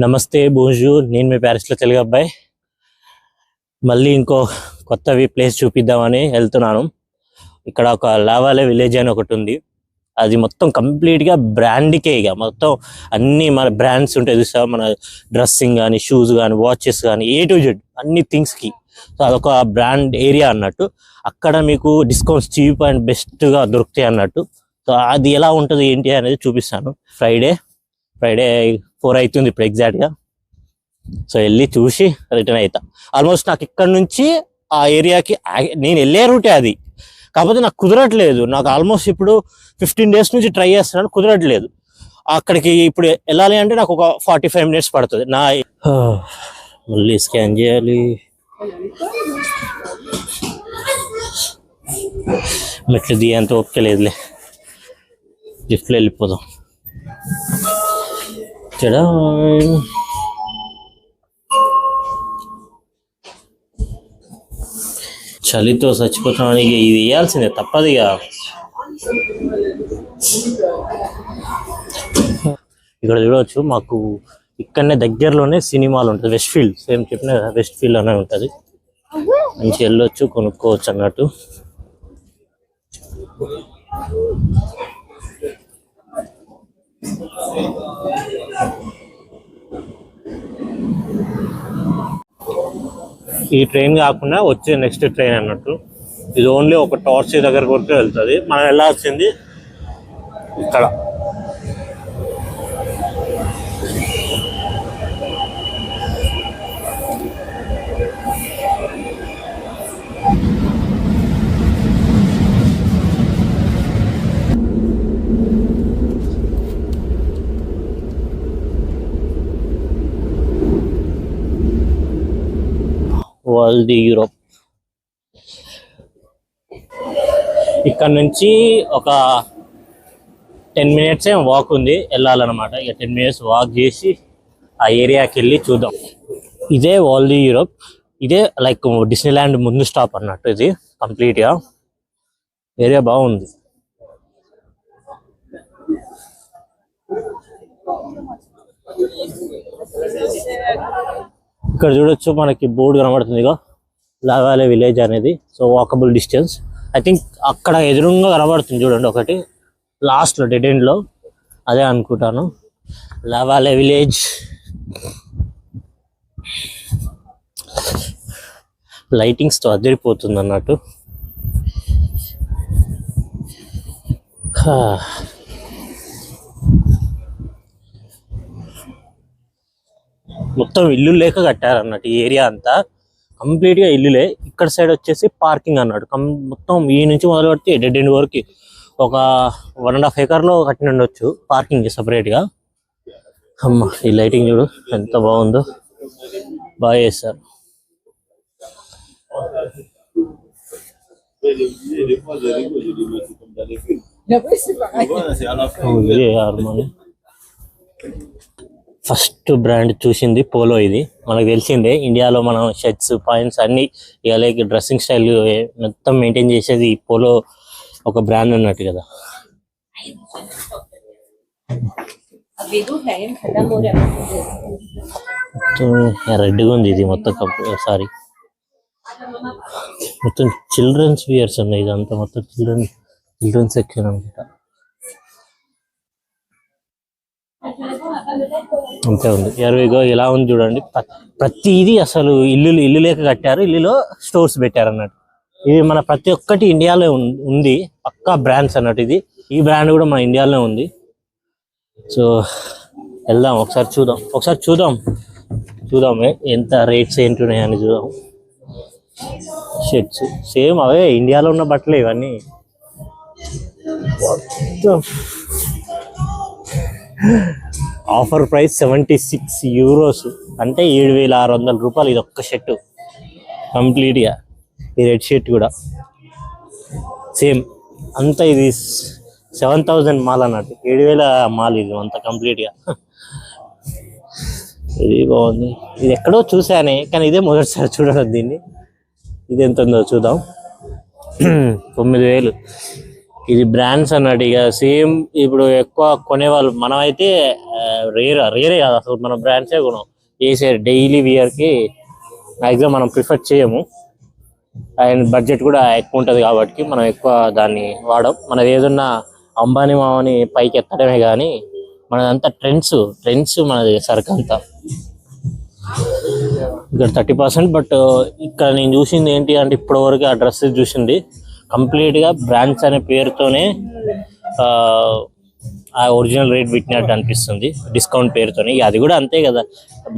నమస్తే బోజు నేను మీ ప్యారిస్లో తెలుగు అబ్బాయి. మళ్ళీ ఇంకో కొత్తవి ప్లేస్ చూపిద్దామని వెళ్తున్నాను. ఇక్కడ ఒక లావాలే విలేజ్ అని ఒకటి ఉంది. అది మొత్తం కంప్లీట్గా బ్రాండ్కే ఇక. మొత్తం అన్ని మన బ్రాండ్స్ ఉంటాయి చూసా మన డ్రెస్సింగ్ కానీ షూస్ కానీ వాచెస్ కానీ ఏ టు జెడ్ అన్ని థింగ్స్కి. సో అదొక బ్రాండ్ ఏరియా అన్నట్టు. అక్కడ మీకు డిస్కౌంట్స్ చీప్ అండ్ బెస్ట్గా దొరుకుతాయి అన్నట్టు. సో అది ఎలా ఉంటుంది ఏంటి అనేది చూపిస్తాను. ఫ్రైడే. ఫ్రైడే ఫోర్ అవుతుంది ఇప్పుడు ఎగ్జాక్ట్గా సో వెళ్ళి చూసి రిటర్న్ అవుతా ఆల్మోస్ట్ నాకు ఇక్కడ నుంచి ఆ ఏరియాకి నేను వెళ్ళే రూటే అది. కాకపోతే నాకు కుదరట్లేదు. నాకు ఆల్మోస్ట్ ఇప్పుడు ఫిఫ్టీన్ డేస్ నుంచి ట్రై చేస్తున్నాను కుదరట్లేదు. అక్కడికి ఇప్పుడు వెళ్ళాలి అంటే నాకు ఒక ఫార్టీ ఫైవ్ మినిట్స్ పడుతుంది. నా మళ్ళీ స్కాన్ చేయాలి. మెట్లు దిగేంత ఓపిక లేదులే. లిఫ్ట్లో వెళ్ళిపోదాం. చడా చలితో చచ్చిపోతున్నాను ఇది వేయాల్సిందే తప్పదు ఇక. ఇక్కడ చూడవచ్చు మాకు ఇక్కడనే దగ్గరలోనే సినిమాలు ఉంటుంది వెస్ట్ ఫీల్డ్ సేమ్ చెప్పిన వెస్ట్ ఫీల్డ్ అనే ఉంటుంది. మంచి వెళ్ళొచ్చు కొనుక్కోవచ్చు అన్నట్టు. ఈ ట్రైన్ కాకుండా వచ్చే నెక్స్ట్ ట్రైన్ అన్నట్టు. ఇది ఓన్లీ ఒక టార్చ్ దగ్గర వరకు వెళ్తుంది. మనం వెళ్ళాల్సింది ఇక్కడ. World Europe. ఇక్కడ నుంచి ఒక టెన్ మినిట్స్ ఏం వాక్ ఉంది వెళ్ళాలన్నమాట. ఇక టెన్ మినిట్స్ వాక్ చేసి ఆ ఏరియాకి వెళ్ళి చూద్దాం. ఇదే వరల్డ్ యూరోప్. ఇదే లైక్ డిస్నీల్యాండ్ ముందు స్టాప్ అన్నట్టు ఇది కంప్లీట్గా ఏరియా బాగుంది. ఇక్కడ చూడొచ్చు మనకి బోర్డు కనబడుతుంది ఇగో. లావాలే విలేజ్ అనేది. So walkable distance I think అక్కడ ఎదురుగా కనబడుతుంది చూడండి ఒకటి. లాస్ట్లో డెడ్ ఎండ్లో అదే అనుకుంటాను. La Vallee village. లైటింగ్స్తో అదిరిపోతుంది అన్నట్టు. మొత్తం ఇల్లు లేక కట్టారు అన్నట్టు ఈ ఏరియా అంతా. కంప్లీట్గా ఇల్లులే. ఇక్కడ సైడ్ వచ్చేసి పార్కింగ్ అన్నాడు. మొత్తం ఈ నుంచి మొదలు పెడితే డెడ్ ఎండ్ వరకు ఒక వన్ అండ్ హాఫ్ ఏకర్లో కట్టిన ఉండొచ్చు పార్కింగ్ సపరేట్గా. అమ్మ ఈ లైటింగ్ చూడు ఎంత బాగుందో. బాగా చేస్తారు. ఫస్ట్ బ్రాండ్ చూసింది పోలో ఇది. మనకు తెలిసిందే ఇండియాలో మనం షర్ట్స్ పాయింట్స్ అన్ని లైక్ డ్రెస్సింగ్ స్టైల్ మొత్తం మెయింటైన్ చేసేది పోలో ఒక బ్రాండ్ అన్నట్టు కదా. రెడ్గా ఉంది ఇది మొత్తం సారీ. మొత్తం చిల్డ్రన్స్ వియర్స్ ఉన్నాయి ఇదంతా మొత్తం చిల్డ్రన్ చిల్డ్రన్ సెక్షన్ అనుకుంటా అంతే ఉంది. ఎరవిగో ఇలా ఉంది చూడండి. ప్రతిదీ అసలు ఇల్లు ఇల్లు లేక కట్టారు. ఇల్లులో స్టోర్స్ పెట్టారు అన్నట్టు. ఇది మన ప్రతి ఒక్కటి ఇండియాలో ఉంది. పక్కా బ్రాండ్స్ అన్నట్టు ఇది. ఈ బ్రాండ్ కూడా మన ఇండియాలో ఉంది. సో వెళ్దాం. ఒకసారి చూద్దాం. ఒకసారి చూద్దాం. చూద్దాం ఎంత రేట్స్ ఏంటి ఉన్నాయని చూద్దాం. షర్ట్స్ సేమ్ అవే ఇండియాలో ఉన్న బట్టలే ఇవన్నీ. Offer price seventy six euros. అంటే ఏడు వేల ఆరు వందల రూపాయలు. ఇది ఒక్క షర్టు. కంప్లీట్గా. ఈ రెడ్ షర్ట్ కూడా. సేమ్. అంతా ఇది సెవెన్ థౌజండ్ మాల్ అన్నట్టు. ఏడు వేల మాల్ ఇది అంత కంప్లీట్గా. ఇది బాగుంది. ఇది ఎక్కడో చూసానే కానీ ఇదే మొదటిసారి చూడడం దీన్ని. ఇది ఎంత ఉందో చూద్దాం. తొమ్మిది వేలు. ఇది బ్రాండ్స్ అన్నట్టు ఇక సేమ్ ఇప్పుడు ఎక్కువ కొనేవాళ్ళు మనం అయితే రేర్ రేరే కాదు అసలు మన బ్రాండ్సే కొనం. వేసే డైలీ వియర్కి మనం ప్రిఫర్ చేయము. అండ్ బడ్జెట్ కూడా ఎక్కువ ఉంటది కాబట్టి మనం ఎక్కువ దాన్ని వాడం. మనది ఏదన్నా అంబానీ మామని పైకి ఎత్తడమే కానీ మనదంతా ట్రెండ్స్ ట్రెండ్స్ మనది సరుకు అంతా. ఇక్కడ థర్టీ పర్సెంట్ బట్ ఇక్కడ నేను చూసింది ఏంటి అంటే ఇప్పటి వరకు ఆ డ్రెస్ చూసింది. కంప్లీట్గా బ్రాంచ్ అనే పేరుతోనే ఆ, ఒరిజినల్ రేట్ పెట్టినట్టు అనిపిస్తుంది డిస్కౌంట్ పేరుతోనే. ఇక అది కూడా అంతే కదా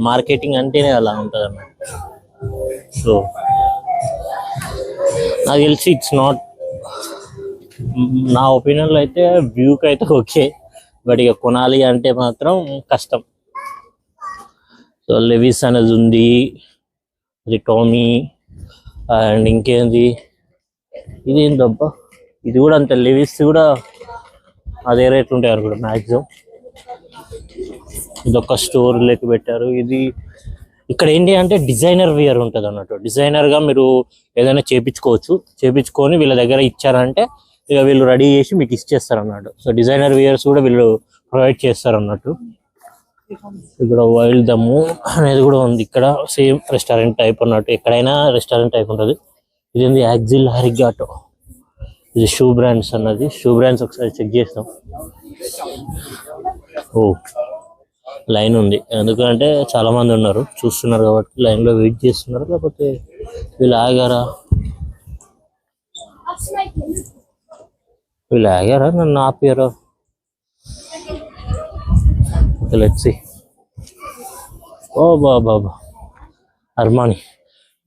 మార్కెటింగ్ అంటేనే అలా ఉంటుంది అన్నమాట. సో నాకు తెలిసి ఇట్స్ నాట్ నా ఒపీనియన్లో అయితే వ్యూకి అయితే ఓకే బట్ ఇక కొనాలి అంటే మాత్రం కష్టం. సో లెవిస్ అనేది ఉంది అది టోమీ అండ్ ఇంకేంది? ఇది ఏందబ్బా? ఇది కూడా అంత లెవిస్ కూడా అదే రేట్లు ఉంటాయి అనుకుంటా మ్యాక్సిమం ఇది ఒక స్టోర్ లెక్క పెట్టారు. ఇది ఇక్కడ ఏంటి అంటే డిజైనర్ వేర్ ఉంటుంది అన్నట్టు. డిజైనర్గా మీరు ఏదైనా చేపించుకోవచ్చు. చేపించుకొని వీళ్ళ దగ్గర ఇచ్చారంటే ఇక వీళ్ళు రెడీ చేసి మీకు ఇచ్చేస్తారు అన్నట్టు. సో డిజైనర్ వేర్స్ కూడా వీళ్ళు ప్రొవైడ్ చేస్తారు అన్నట్టు. ఇక్కడ వైల్డ్ దమ్ము అనేది కూడా ఉంది. ఇక్కడ సేమ్ రెస్టారెంట్ టైప్ అన్నట్టు. ఎక్కడైనా రెస్టారెంట్ టైప్ ఉంటుంది. ఇది యాక్జిల్ హరిగాటో ఇది షూ బ్రాండ్స్ అన్నది. షూ బ్రాండ్స్ ఒకసారి చెక్ చేస్తాం ఓ లైన్ ఉంది. ఎందుకంటే చాలా మంది ఉన్నారు. చూస్తున్నారు కాబట్టి లైన్లో వెయిట్ చేస్తున్నారు. లేకపోతే వీళ్ళు ఆగారా? వీళ్ళు ఆగారా? నన్ను ఆపారా? లెట్స్ ఓ బాబా. అర్మాని.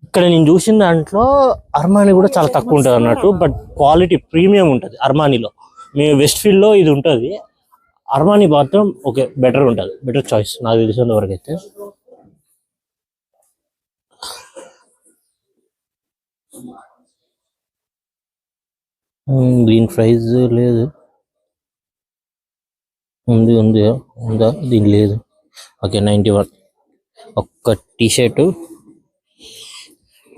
ఇక్కడ నేను చూసిన దాంట్లో అర్మాని కూడా చాలా తక్కువ ఉంటుంది అన్నట్టు బట్ క్వాలిటీ ప్రీమియం ఉంటుంది అర్మానీలో. మీ వెస్ట్ ఫీల్డ్లో ఇది ఉంటుంది. అర్మానీ మాత్రం ఓకే బెటర్ ఉంటుంది. బెటర్ చాయిస్ నాకు తెలిసినంత వరకు అయితే దీని ప్రైజ్ లేదు. ఉంది ఉంది ఉందా? దీని లేదు. Okay ninety one. ఒక్క టీ షర్టు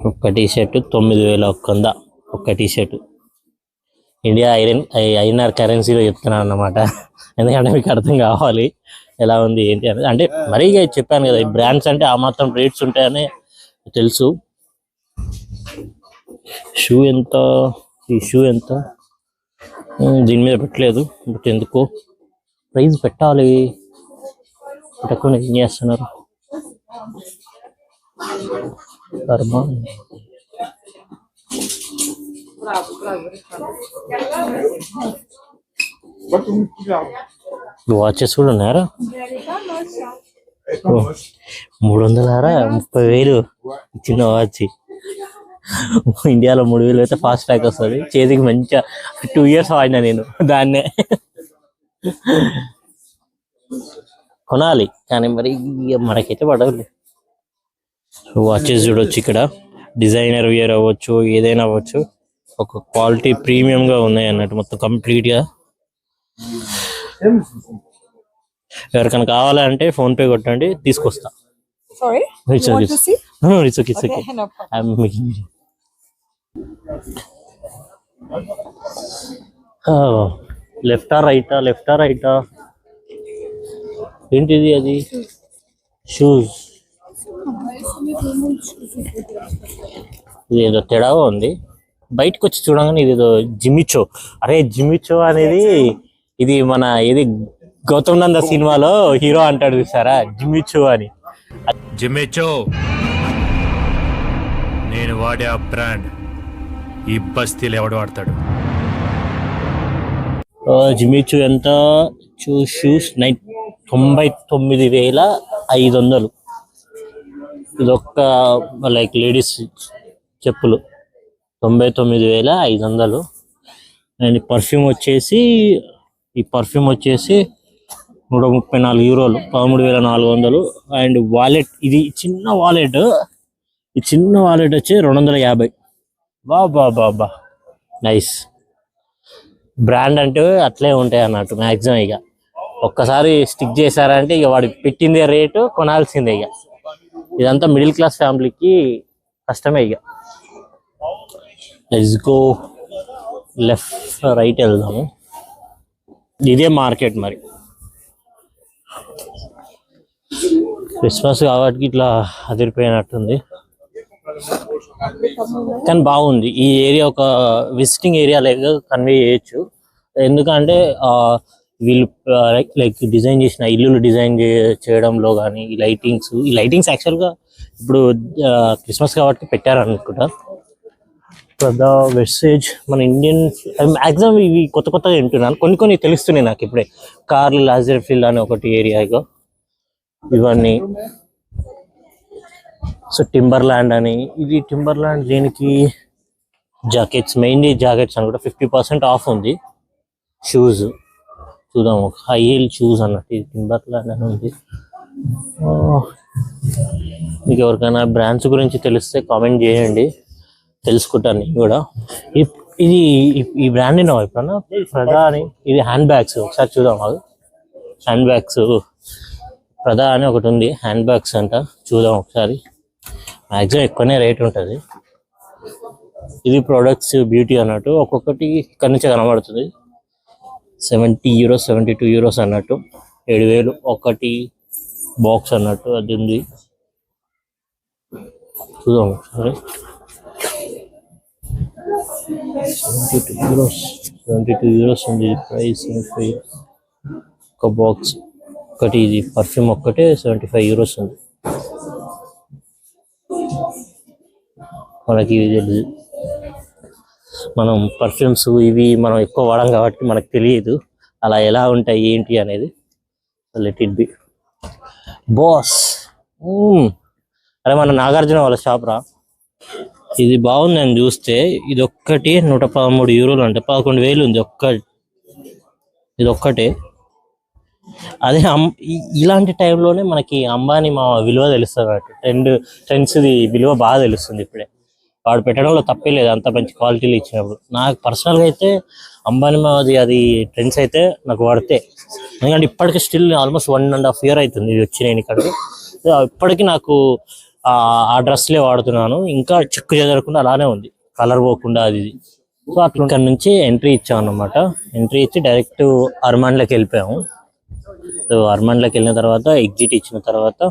ఒక్క టీ షర్టు తొమ్మిది వేల ఒక్క వంద ఒక్క టీ షర్టు ఇండియా ఐరన్ ఐఎన్ఆర్ కరెన్సీలో చెప్తున్నాను అన్నమాట. ఎందుకంటే మీకు అర్థం కావాలి. ఎలా ఉంది ఏంటి అనేది. అంటే మరీ చెప్పాను కదా ఈ బ్రాండ్స్ అంటే ఆ మాత్రం రేట్స్ ఉంటాయని తెలుసు. షూ ఎంత ఈ షూ ఎంత? దీని మీద పెట్టలేదు బట్ ఎందుకు. ప్రైస్ పెట్టాలి. పెట్టకుండా ఏం చేస్తున్నారు? కర్మ. వాచెస్ కూడా ఉన్నారా మూడు వందలారా ముప్పై వేలు చిన్న వాచ్. ఇండియాలో మూడు వేలు అయితే ఫాస్ట్ ట్రాక్ వస్తుంది. చేతికి మంచిగా టూ ఇయర్స్ వాడినా నేను దాన్నే. కొనాలి. కానీ మరి మనకైతే పడవలేదు వాచెస్ చూడొచ్చు ఇక్కడ. డిజైనర్ వియర్ అవ్వచ్చు ఏదైనా అవ్వచ్చు. ఒక క్వాలిటీ ప్రీమియం గా ఉన్నాయి అన్నట్టు మొత్తం కంప్లీట్గా. ఎవరికైనా కావాలంటే ఫోన్ పే కొట్టండి తీసుకొస్తా. లెఫ్టా రైటా లెఫ్టా రైటా ఏంటిది అది? షూస్ ఇది ఏదో తేడాగా ఉంది. బయటకు వచ్చి చూడగానే ఇది ఏదో జిమిచో అరే జిమిచో అనేది ఇది మన ఇది గౌతమ్ నంద సినిమాలో హీరో అంటాడు చూసారా? జిమిచో అని. జిమ్మెచ్చో నేను వాడే ఆ బ్రాండ్. ఈ బస్తీలు ఎవడు వాడతాడు? జిమిచు ఎంత? షూస్ నైన్ తొంభై తొమ్మిది వేల ఐదు వందలు. ఇదొక్క లైక్ లేడీస్ చెప్పులు. తొంభై తొమ్మిది వేల ఐదు వందలు. అండ్ పర్ఫ్యూమ్ వచ్చేసి ఈ పర్ఫ్యూమ్ వచ్చేసి నూట ముప్పై నాలుగు యూరోలు పదమూడు వేల నాలుగు వందలు. అండ్ వాలెట్ ఇది చిన్న వాలెట్. ఈ చిన్న వాలెట్ వచ్చి రెండు వందల యాభై. బా బా బా బా. నైస్. బ్రాండ్ అంటే అట్లే ఉంటాయి అన్నట్టు మ్యాక్సిమం ఇక. ఒక్కసారి స్టిక్ చేశారంటే ఇక వాడు పెట్టిందే రేటు కొనాల్సిందే ఇక. ఇదంతా మిడిల్ క్లాస్ ఫ్యామిలీకి కష్టమే ఇక. లెట్స్ గో లెఫ్ట్ రైట్ వెళ్దాము. ఇదే మార్కెట్ మరి. క్రిస్మస్ కాబట్టి ఇట్లా అదిరిపోయినట్టుంది. కానీ బాగుంది. ఈ ఏరియా ఒక విజిటింగ్ ఏరియా లేక కన్వే చేయొచ్చు. ఎందుకంటే వీళ్ళు లైక్ డిజైన్ చేసిన ఇల్లులు డిజైన్ చేయడంలో కానీ ఈ లైటింగ్స్ ఈ లైటింగ్స్ యాక్చువల్గా ఇప్పుడు క్రిస్మస్ కాబట్టి పెట్టారు అనుకుంటా పెద్ద వెస్టేజ్ మన ఇండియన్ మ్యాక్సిమం ఇవి కొత్త కొత్తగా వింటున్నాను. కొన్ని కొన్ని తెలుస్తున్నాయి నాకు ఇప్పుడే. కార్లు లాజర్ ఫీల్డ్ అని ఒకటి ఏరియా ఇవన్నీ. సో టింబర్ ల్యాండ్ అని. ఇది టింబర్ ల్యాండ్ దీనికి జాకెట్స్ మెయిన్లీ జాకెట్స్ అనుకుంటా ఫిఫ్టీ పర్సెంట్ ఆఫ్ ఉంది. షూస్ చూద్దాం. హై హీల్ షూస్ అన్నట్టు ఇది టింబర్ ల్యాండ్ అని ఉంది. ఆ, మీకు ఎవరికైనా బ్రాండ్స్ గురించి తెలిస్తే కామెంట్ చేయండి. తెలుసుకుంటాను నేను కూడా. ఇది ఈ- బ్రాండ్ విన్నావా ఎప్పుడన్నా ప్రదా అని ఇది హ్యాండ్ బ్యాగ్స్ ఒకసారి చూద్దాం అది హ్యాండ్ బ్యాగ్స్ ప్రదా అని ఒకటి ఉంది. హ్యాండ్ బ్యాగ్స్ అంట. చూద్దాం ఒకసారి. మ్యాక్సిమం ఎక్కువనే రేట్ ఉంటుంది. ఇది ప్రొడక్ట్స్ బ్యూటీ అన్నట్టు ఒక్కొక్కటి ఇక్కడ నుంచే కనబడుతుంది. Seventy euros seventy two euros అన్నట్టు. ఏడు వేలు ఒకటి బాక్స్ అన్నట్టు అది ఉంది. చూద్దాం సరే seventy two euros seventy two euros ఉంది ప్రైస్ ఒక బాక్స్ ఒకటి ఇది. పర్ఫ్యూమ్ ఒక్కటే సెవెంటీ ఫైవ్ యూరోస్ ఉంది. మనకి ఇది తెలుసు. మనం పర్ఫ్యూమ్స్ ఇవి మనం ఎక్కువ వాడం కాబట్టి మనకు తెలియదు. అలా ఎలా ఉంటాయి ఏంటి అనేది. లెట్ ఇట్ బి బాస్ అరే మన నాగార్జున వాళ్ళ షాప్ రా. ఇది బాగుంది అని చూస్తే ఇది ఒక్కటి నూట పదమూడు యూరోలు అంటే పదకొండు వేలు ఉంది ఒక్క ఇది ఒక్కటే అదే అమ్- ఇలాంటి టైంలోనే మనకి అంబానీ మా విలువ తెలుస్తుంది అన్నట్టు. ట్రెండ్ ట్రెండ్స్ది విలువ బాగా తెలుస్తుంది ఇప్పుడే. వాడు పెట్టడంలో తప్పే లేదు. అంత మంచి క్వాలిటీలు ఇచ్చినప్పుడు. నాకు పర్సనల్గా అయితే అంబానీ మాది అది ట్రెండ్స్ అయితే నాకు వాడితే. ఎందుకంటే ఇప్పటికి still almost one and half year అవుతుంది ఇది వచ్చి నేను ఇక్కడికి. సో ఇప్పటికీ నాకు ఆ డ్రెస్లే వాడుతున్నాను. ఇంకా చెక్కు చెదరకుండా అలానే ఉంది. కలర్ పోకుండా అది ఇది. సో అట్లా ఇక్కడ నుంచి ఎంట్రీ ఇచ్చాం అనమాట ఎంట్రీ ఇచ్చి డైరెక్ట్ అర్మాన్లోకి వెళ్ళిపోయాము. సో అర్మాన్లోకి వెళ్ళిన తర్వాత ఎగ్జిట్ ఇచ్చిన తర్వాత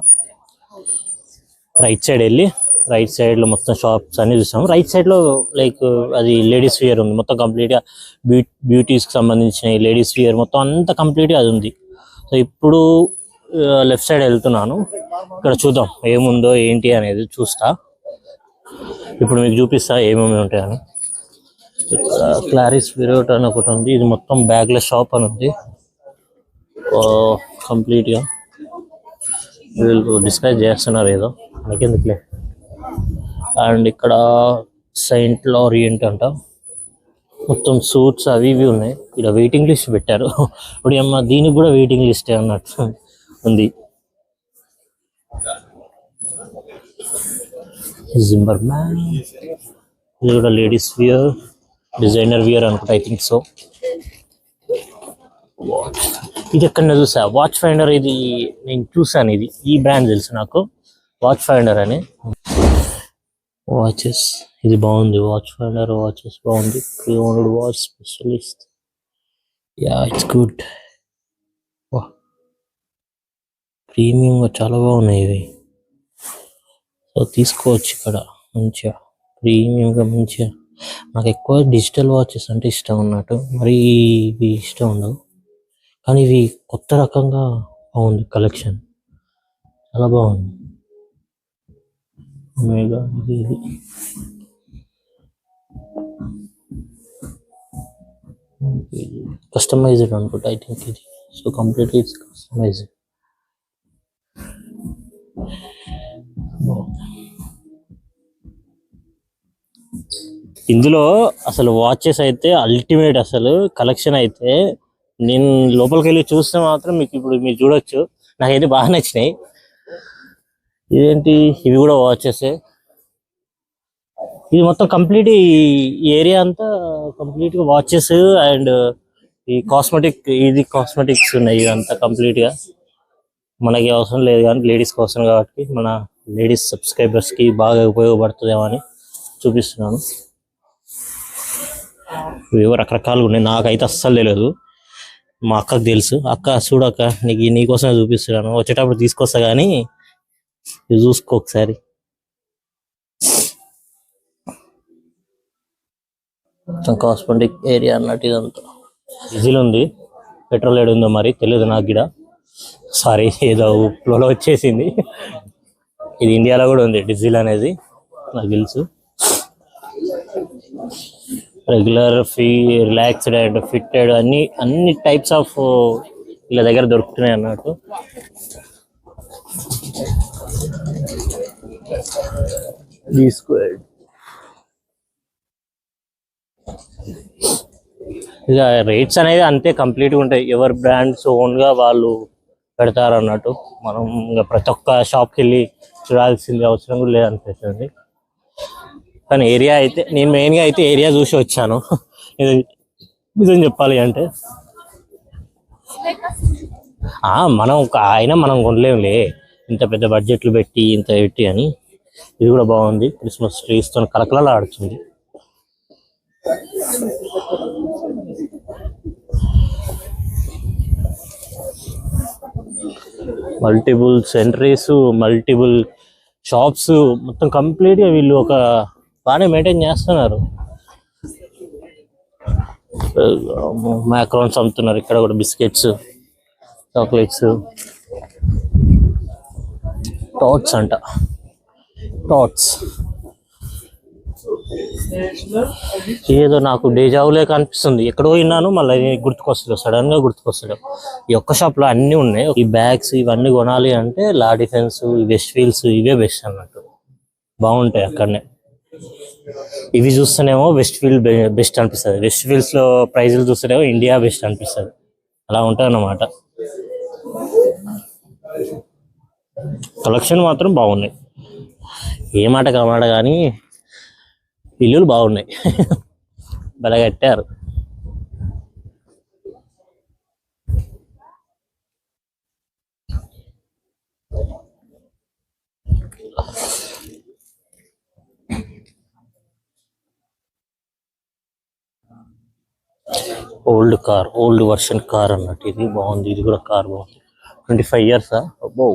రైట్ సైడ్ వెళ్ళి రైట్ సైడ్లో మొత్తం షాప్స్ అన్ని చూసాము రైట్ సైడ్లో లైక్ అది లేడీస్ వేర్ ఉంది. మొత్తం కంప్లీట్గా బ్యూ బ్యూటీస్కి సంబంధించిన లేడీస్ వేర్ మొత్తం అంతా కంప్లీట్గా అది ఉంది. సో ఇప్పుడు లెఫ్ట్ సైడ్ వెళ్తున్నాను. ఇక్కడ చూద్దాం ఏముందో ఏంటి అనేది చూస్తా. ఇప్పుడు మీకు చూపిస్తా ఏమేమి ఉంటాయని. ఇక్కడ క్లారిస్ విరోట్ అని ఒకటి ఉంది. ఇది మొత్తం బ్యాగ్ల షాప్ అని ఉంది. కంప్లీట్గా. వీళ్ళు డిస్కస్ చేస్తున్నారు ఏదో. నాకెందుకులే అండ్ ఇక్కడ సెయింట్ లారియంట్ అంట మొత్తం సూట్స్ అవి ఇవి ఉన్నాయి. ఇక్కడ వెయిటింగ్ లిస్ట్ పెట్టారు. ఇప్పుడు అమ్మ దీనికి కూడా వెయిటింగ్ లిస్ట్ అన్నట్టు ఉంది. జింబర్ మ్యాన్ ఇది కూడా లేడీస్ వియర్ డిజైనర్ వియర్ అనుకుంటా ఐ థింక్ సో వాచ్ ఇది ఎక్కడ చూసా. వాచ్ ఫైండర్ ఇది నేను చూసాను ఇది. ఈ బ్రాండ్ తెలుసు నాకు. వాచ్ ఫైండర్ అని. వాచెస్ ఇది బాగుంది. వాచ్ ఫైండర్ వాచెస్ బాగుంది. Pre owned watch specialist yeah it's good వా ప్రీమియంగా చాలా బాగున్నాయి ఇవి. సో తీసుకోవచ్చు ఇక్కడ. మంచిగా. ప్రీమియంగా మంచిగా. నాకు ఎక్కువ డిజిటల్ వాచెస్ అంటే ఇష్టం అన్నట్టు. మరి ఇవి ఇష్టం ఉండవు. కానీ ఇవి కొత్త రకంగా బాగుంది కలెక్షన్ చాలా బాగుంది. ఒమేగా ఇది ఇది కస్టమైజ్డ్ అనుకుంటా ఐ థింక్ ఇది. సో కంప్లీట్ ఇట్స్ కస్టమైజ్డ్ ఇందులో అసలు వాచెస్ అయితే అల్టిమేట్ అసలు కలెక్షన్ అయితే నేను లోపలికి వెళ్ళి చూస్తే మాత్రం మీకు ఇప్పుడు మీరు చూడొచ్చు. నాకైతే బాగా నచ్చినాయి. ఇదేంటి? ఇవి కూడా వాచెస్ ఇది మొత్తం కంప్లీట్ ఈ ఏరియా అంతా కంప్లీట్గా వాచెస్ అండ్ ఈ కాస్మెటిక్ ఇది కాస్మెటిక్స్ ఉన్నాయి ఇదంతా కంప్లీట్గా మనకి అవసరం లేదు కానీ లేడీస్ కోసం కాబట్టి మన లేడీస్ సబ్స్క్రైబర్స్కి బాగా ఉపయోగపడుతుందేమో అని చూపిస్తున్నాను. ఇవేవో రకరకాలుగా ఉన్నాయి. నాకైతే అస్సలు తెలియదు మా అక్కకు తెలుసు. అక్క చూడక్క నీకు నీకోసమే చూపిస్తున్నాను. వచ్చేటప్పుడు తీసుకొస్తా కానీ ఇది చూసుకో ఒకసారి. మొత్తం కాస్మెటిక్ ఏరియా అన్నట్టు ఇదంతా. డీజిల్ ఉంది. పెట్రోల్ ఏడు ఉందో మరి తెలియదు నాకు గిడ సారీ ఏదో ఉప్పులో వచ్చేసింది. ఇది ఇండియాలో కూడా ఉంది డీజిల్ అనేది. నాకు తెలుసు. రెగ్యులర్ ఫీ రిలాక్స్డ్ అండ్ ఫిట్టెడ్ అన్ని అన్ని టైప్స్ ఆఫ్ వీళ్ళ దగ్గర దొరుకుతున్నాయి అన్నట్టు. స్క్వేర్డ్ ఇక రేట్స్ అనేది అంతే కంప్లీట్గా ఉంటాయి. ఎవరి బ్రాండ్స్ ఓన్గా వాళ్ళు పెడతారు అన్నట్టు మనం ఇంకా ప్రతి ఒక్క షాప్కి వెళ్ళి చూడాల్సింది అవసరం కూడా లేదనిపిస్తుంది. కానీ ఏరియా అయితే నేను మెయిన్గా అయితే ఏరియా చూసి వచ్చాను. ఇది నిజం చెప్పాలి అంటే. ఆ, మనం ఒక ఆయన మనం కొనలేములే. ఇంత పెద్ద బడ్జెట్లు పెట్టి ఇంత పెట్టి అని ఇది కూడా బాగుంది. క్రిస్మస్ ట్రీస్తో కలకలలా ఆడుతుంది. మల్టిపుల్ సెంటరీస్ మల్టిపుల్ షాప్స్ మొత్తం కంప్లీట్గా వీళ్ళు ఒక బాగానే మెయింటైన్ చేస్తున్నారు. మ్యాక్రోన్స్ అమ్ముతున్నారు. ఇక్కడ కూడా బిస్కెట్స్ చాక్లెట్స్ టాట్స్ అంట. టాట్స్ ఏదో నాకు డేజావులే కనిపిస్తుంది. ఎక్కడో విన్నాను మళ్ళీ గుర్తుకొస్తుంది సడన్గా గుర్తుకొస్తాడు ఈ ఒక్క షాప్లో అన్ని ఉన్నాయి. ఈ బ్యాగ్స్ ఇవన్నీ కొనాలి అంటే లా డిఫెన్స్ వెస్ట్ ఫీల్డ్స్ ఇవే బెస్ట్ అన్నట్టు. బాగుంటాయి అక్కడనే. ఇవి చూస్తేనేమో వెస్ట్ ఫీల్డ్ బెస్ట్ అనిపిస్తుంది. వెస్ట్ ఫీల్డ్స్లో ప్రైజులు చూస్తేనేమో ఇండియా బెస్ట్ అనిపిస్తుంది. అలా ఉంటుంది అన్నమాట కలెక్షన్ మాత్రం బాగున్నాయి. ఏ మాట కామాట కానీ ఇల్లులు బాగున్నాయి. బలగట్టారు. Old car old version car అన్నట్టు ఇది బాగుంది. ఇది కూడా కార్ బాగుంది. Twenty five years? అబ్బో.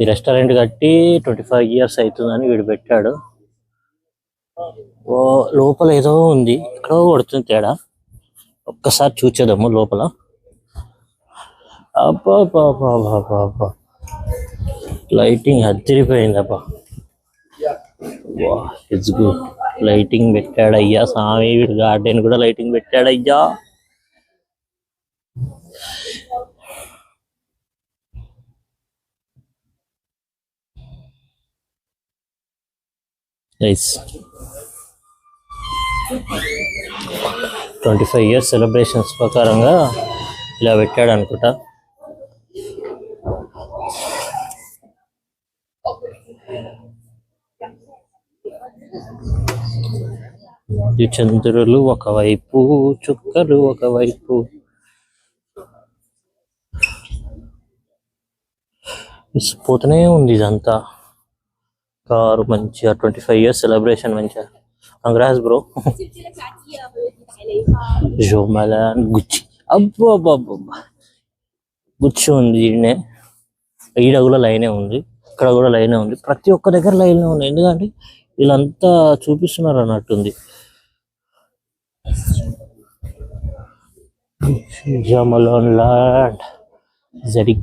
ఈ రెస్టారెంట్ కట్టి ట్వంటీ ఫైవ్ ఇయర్స్ అవుతుందని వీడు పెట్టాడు. లోపల ఏదో ఉంది. ఎక్కడో కొడుతుంది తేడా. ఒక్కసారి చూచేద్దాము లోపల. అబ్బా లైటింగ్ అదిరిపోయింది అబ్బా ఇట్స్ గుడ్ లైటింగ్ పెట్టాడయ్యా స్వామి వీడు గార్డెన్ కూడా lighting పెట్టాడయ్యా. Nice twenty five years celebrations ప్రకారంగా ఇలా పెట్టాడు అనుకుంటా. చంద్రులు ఒకవైపు చుక్కలు ఒకవైపు. పోతూనే ఉంది ఇదంతా. కారు మంచిగా ట్వంటీ ఫైవ్ ఇయర్స్ సెలబ్రేషన్ మంచిగా. Congrats bro. Jo Malone Gucci. అబ్బో అబ్బో గుచ్చి ఉంది ఈడనే. ఈడ కూడా లైనే ఉంది. ఇక్కడ కూడా లైనే ఉంది. ప్రతి ఒక్క దగ్గర లైనే ఉంది ఎందుకంటే వీళ్ళంతా చూపిస్తున్నారు అన్నట్టుంది. Jo Malone London. జరి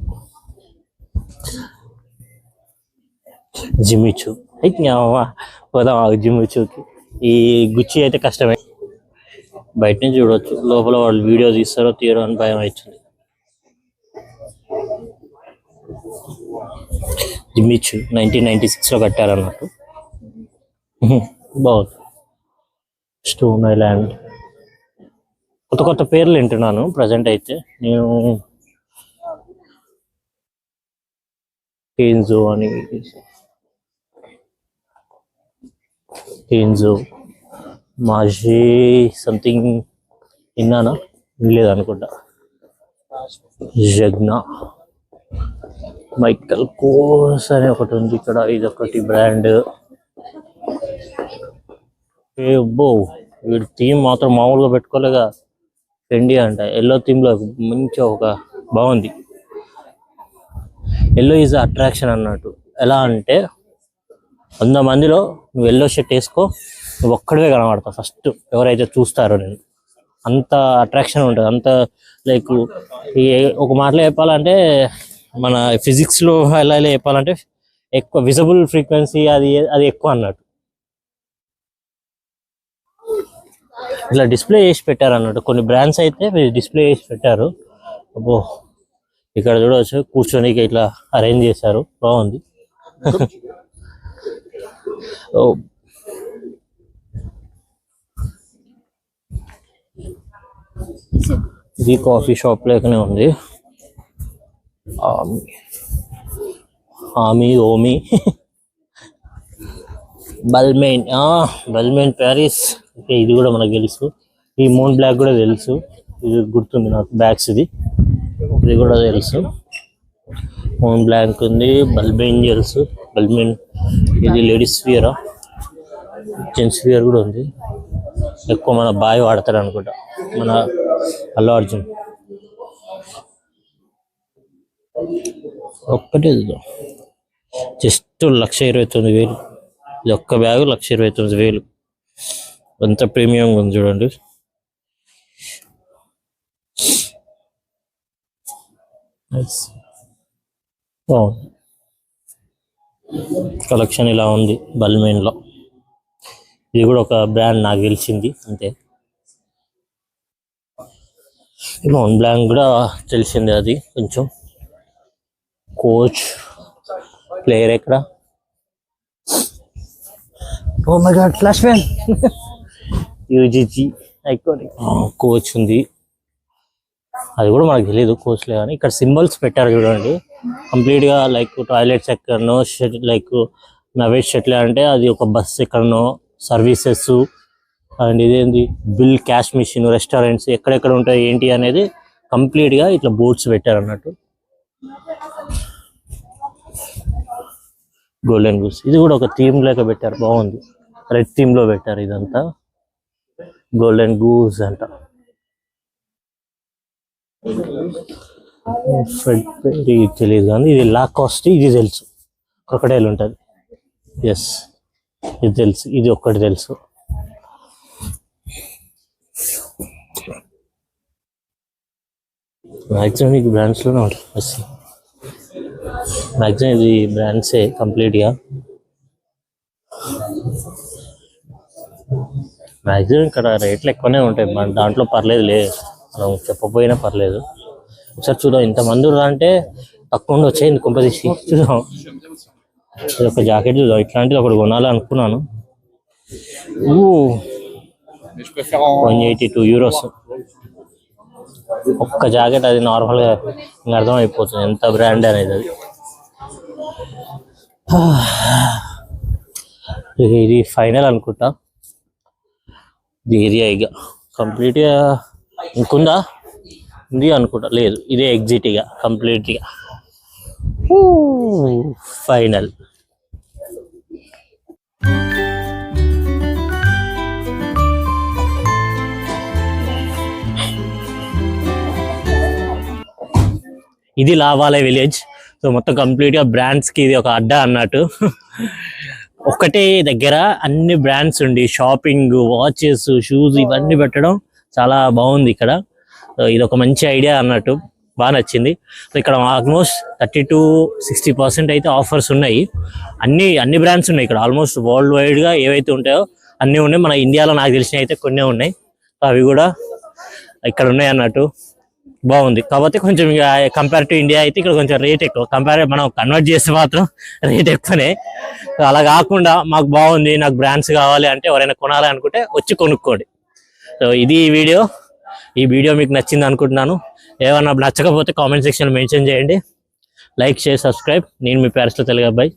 జిమ్మిచు అయితే పోదాం ఆ జిమ్మిచుకి ఈ గుచ్చి అయితే కష్టమే. బయట నుంచి చూడొచ్చు. లోపల వాళ్ళు వీడియో తీస్తారో తీయరో అని భయం అవుతుంది జిమ్మిచు నైన్టీన్ నైన్టీ సిక్స్లో కట్టారన్నట్టు. బాగుంది. Stone Island. కొత్త కొత్త పేర్లు వింటున్నాను ప్రజెంట్ అయితే. నేను కేన్జో అని కేన్జో మాజీ సంథింగ్ విన్నానా వినలేదు అనుకుంటా. జగ్నా మైకల్ కోస్ అనే ఒకటి ఉంది ఇక్కడ ఇది ఒకటి బ్రాండ్ ఏ బో వీడి థీమ్ మాత్రం మామూలుగా పెట్టుకోలేగా. ట్రెండీ అంట ఎల్లో థీమ్లో మంచి ఒక బాగుంది. ఎల్లో ఈజ్ అట్రాక్షన్ అన్నట్టు. ఎలా అంటే వంద మందిలో నువ్వు ఎల్లో షర్ట్ వేసుకో నువ్వు ఒక్కడివే కనబడతావు ఫస్ట్ ఎవరైతే చూస్తారో నేను. అంత అట్రాక్షన్ ఉంటుంది. అంత లైక్ ఈ ఒక మాటలో చెప్పాలంటే మన ఫిజిక్స్లో లో ఎలా ఎలా చెప్పాలంటే ఎక్కువ విజిబుల్ ఫ్రీక్వెన్సీ అది అది ఎక్కువ అన్నట్టు. ఇట్లా డిస్ప్లే చేసి పెట్టారు అన్నట్టు. కొన్ని బ్రాండ్స్ అయితే డిస్ప్లే చేసి పెట్టారు. అబ్బో ఇక్కడ చూడవచ్చు కూర్చొని ఇట్లా అరేంజ్ చేశారు. బాగుంది. ఇది కాఫీ షాప్ లేకనే ఉంది. ఆమి ఓమి. బల్మెయిన్ ఆ బల్మెయిన్ ప్యారిస్. ఇది కూడా మనకు తెలుసు. ఈ మూన్ బ్లాక్ కూడా తెలుసు. ఇది గుర్తుంది నాకు బ్యాగ్స్ ఇది. ఇది కూడా తెలుసు. మూన్ బ్లాక్ ఉంది బల్బెయిన్ తెలుసు. బల్మెయిన్ ఇది లేడీస్ వియరా జెంట్స్ వియర్ కూడా ఉంది. ఎక్కువ మన బాయ్ వాడతారు అనుకుంటా మన అల్లు అర్జున్. ఒక్కటే జస్ట్ లక్ష ఇరవై తొమ్మిది వేలు. ఇది ఒక్క బ్యాగ్ లక్ష ఇరవై తొమ్మిది వేలు. ఎంత ప్రీమియం ఉంది చూడండి. బాగుంది. కలెక్షన్ ఇలా ఉంది బల్మెయిన్లో ఇది కూడా ఒక బ్రాండ్ నాకు తెలిసింది అంతే. మౌన్ బ్లాంక్ కూడా తెలిసింది అది కొంచెం. కోచ్ ప్లేయర్ ఎక్కడ? ఓ my god flash man UGG iconic. Coach ఉంది. అది కూడా మనకు తెలియదు కోచ్లే కానీ. ఇక్కడ సింబల్స్ పెట్టారు చూడండి. కంప్లీట్గా లైక్ టాయిలెట్స్ ఎక్కడనో లైక్ నవేష్ ఎట్లా అంటే అది ఒక బస్ ఎక్కడనో సర్వీసెస్ అండ్ ఇదేంది బిల్ క్యాష్ మిషన్ రెస్టారెంట్స్ ఎక్కడెక్కడ ఉంటాయి ఏంటి అనేది కంప్లీట్గా ఇట్లా బోర్డ్స్ పెట్టారు అన్నట్టు గోల్డెన్ గూస్ ఇది కూడా ఒక థీమ్ లేక పెట్టారు బాగుంది. రెడ్ థీమ్లో పెట్టారు ఇదంతా. గోల్డెన్ గూస్ అంట. ఫ్రెడ్ ఇది తెలియదు కానీ ఇది లా కాస్ట్ ఇది తెలుసు. క్రొకడైల్ ఉంటుంది. ఎస్ ఇది తెలుసు. ఇది ఒక్కటి తెలుసు. మ్యాక్సిమం ఇది బ్రాండ్స్లోనే ఉంటుంది. ఎస్ మ్యాక్సిమం ఇది బ్రాండ్సే కంప్లీట్గా మ్యాక్సిమం ఇక్కడ రేట్లు ఎక్కువనే ఉంటాయి. మన దాంట్లో పర్లేదు లే. మనం చెప్పబోయినా పర్లేదు. ఒకసారి చూద్దాం. ఇంతమంది ఉన్నారు అంటే తక్కువ ఉండి వచ్చాయి కుంపదీసి చూద్దాం. ఇది ఒక జాకెట్ చూద్దాం. ఇట్లాంటిది ఒకటి కొనాలి అనుకున్నాను వన్ ఎయిటీ టూ యూరోస్. ఒక్క జాకెట్ అది నార్మల్గా అర్థం అయిపోతుంది ఎంత బ్రాండ్ అనేది అది. ఇది ఫైనల్ అనుకుంటా. ఇది ఏరియా ఇక కంప్లీట్గా ఇంకుందా? ఉంది అనుకుంటా. లేదు ఇదే ఎగ్జిట్ ఇక కంప్లీట్గా ఫైనల్. ఇది లావాలే విలేజ్. సో మొత్తం కంప్లీట్గా బ్రాండ్స్కి ఇది ఒక అడ్డా అన్నట్టు. ఒకటే దగ్గర అన్ని బ్రాండ్స్ ఉండి షాపింగ్ వాచెస్ షూస్ ఇవన్నీ పెట్టడం చాలా బాగుంది ఇక్కడ. ఇది ఒక మంచి ఐడియా అన్నట్టు బాగా నచ్చింది. సో ఇక్కడ almost thirty to sixty percent అయితే ఆఫర్స్ ఉన్నాయి. అన్ని అన్ని బ్రాండ్స్ ఉన్నాయి ఇక్కడ. ఆల్మోస్ట్ వరల్డ్ వైడ్గా ఏవైతే ఉంటాయో అన్నీ ఉన్నాయి. మన ఇండియాలో నాకు తెలిసినవి అయితే కొన్ని ఉన్నాయి. అవి కూడా ఇక్కడ ఉన్నాయి అన్నట్టు బాగుంది. కాకపోతే కొంచెం కంపేర్ టు ఇండియా అయితే ఇక్కడ కొంచెం రేట్ ఎక్కువ. కంపేర్ మనం కన్వర్ట్ చేస్తే మాత్రం రేట్ ఎక్కువనే. అలా కాకుండా మాకు బాగుంది. నాకు బ్రాండ్స్ కావాలి అంటే ఎవరైనా కొనాలి అనుకుంటే వచ్చి కొనుక్కోండి. సో ఇది ఈ వీడియో. ఈ వీడియో మీకు నచ్చింది అనుకుంటున్నాను. ఏమన్నా నచ్చకపోతే కామెంట్ సెక్షన్ మెన్షన్ చేయండి. Like share subscribe. నేను మీ ప్యారిస్లో తెలుగు అబ్బాయి